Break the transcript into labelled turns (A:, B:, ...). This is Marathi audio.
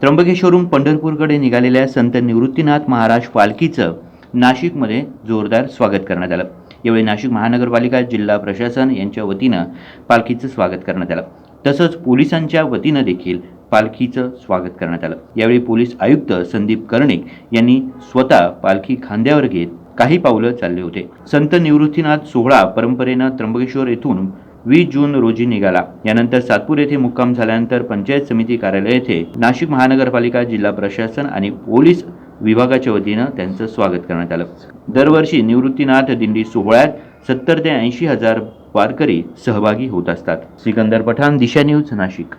A: त्र्यंबकेश्वरून पंढरपूरकडे निघालेल्या संत निवृत्तीनाथ महाराज पालखीचं नाशिकमध्ये जोरदार स्वागत करण्यात आलं. यावेळी नाशिक महानगरपालिका जिल्हा प्रशासन यांच्या वतीनं पालखीचं स्वागत करण्यात आलं. तसंच पोलिसांच्या वतीनं देखील पालखीचं स्वागत करण्यात आलं. यावेळी पोलीस आयुक्त संदीप कर्णिक यांनी स्वतः पालखी खांद्यावर घेत काही पावलं चालले होते. संत निवृत्तीनाथ सोहळा परंपरेनं त्र्यंबकेश्वर येथून वीस जून रोजी निघाला. यानंतर सातपूर येथे मुक्काम झाल्यानंतर पंचायत समिती कार्यालय येथे नाशिक महानगरपालिका जिल्हा प्रशासन आणि पोलीस विभागाच्या वतीनं त्यांचं स्वागत करण्यात आलं. दरवर्षी निवृत्तीनाथ दिंडी सोहळ्यात सत्तर ते ऐंशी हजार वारकरी सहभागी होत असतात. सिकंदर पठाण दिशा न्यूज नाशिक.